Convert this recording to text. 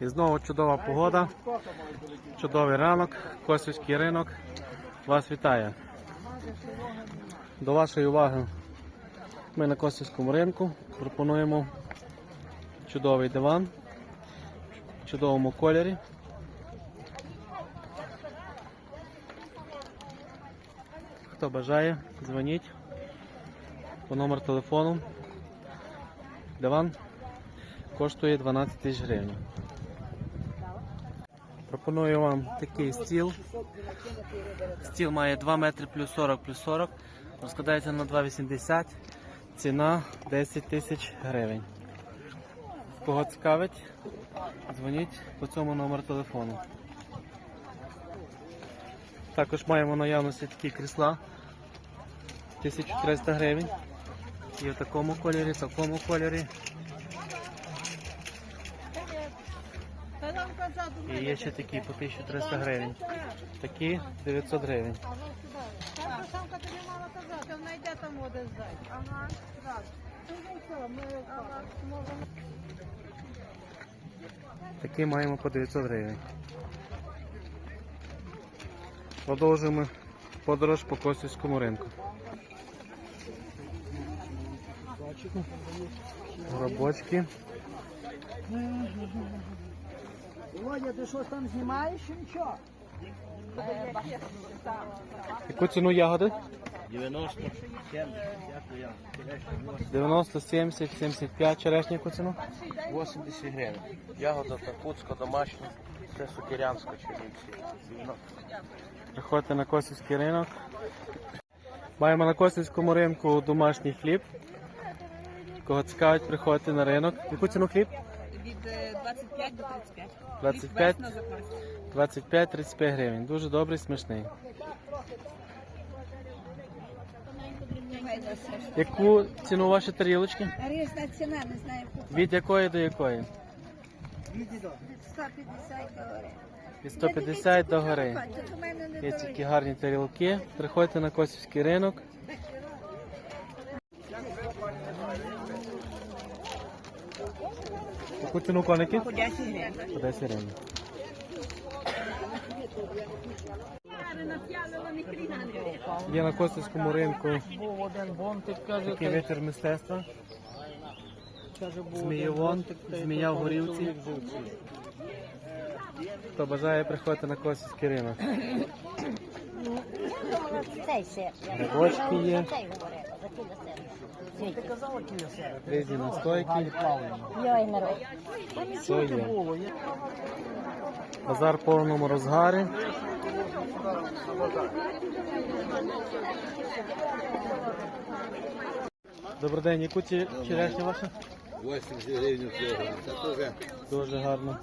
І знову чудова погода, чудовий ранок, Косівський ринок вас вітає. До вашої уваги ми на Косівському ринку пропонуємо чудовий диван в чудовому кольорі. Хто бажає, дзвоніть по номер телефону. Диван коштує 12 тисяч гривень. Пропоную вам такий стіл. Стіл має 2 метри плюс 40 плюс 40. Розкладається на 2,80. Ціна 10 тисяч гривень. Кого цікавить, дзвоніть по цьому номеру телефону. Також маємо наявності такі крісла 1300 гривень. І в такому кольорі, в такому кольорі. І є ще такі по 1300 гривень. Такі 900 гривень. Там самка тобі мала казати, вона йде там води здати. Ага, так. Ну, ну. Такі маємо по 900 гривень. Продовжуємо подорож по Косівському ринку. Гробочки. Володя, ти щось там знімаєш чи нічого? Яку ціну ягоди? 90, 70, 90, 70, 75 черешня яку ціну? 80 гривень. Ягода такутська, домашня, це сукірянська черівці. Приходьте на Косівський ринок. Маємо на Косівському ринку домашній хліб. Кого цікавить, приходьте на ринок. Яку ціну хліб? Від е, 25 до 35. 25? 25-35 гривень. Дуже добрий, смачний. Яку ціну ваші тарілочки? Різна ціна, не знаю, Від якої до якої? 150. Від 150 до гори. Тут у мене не Є такі гарні тарілки. Приходьте на Косівський ринок. Яку ціну коники? по 10 гривень. По 10 гривень. Є на Косівському ринку Був один бонтик, каже, такий витір мистецтва. каже, був Змієвон, змія в горілці. Хто бажає, приходьте на Косівський ринок. Цей сир. Грибочки є. Ти казала, є різні настойки. Йой, народ. Все є. Базар в повному розгарі. Добрий день, яку ці ваша? 80 гривень. Це Дуже гарно.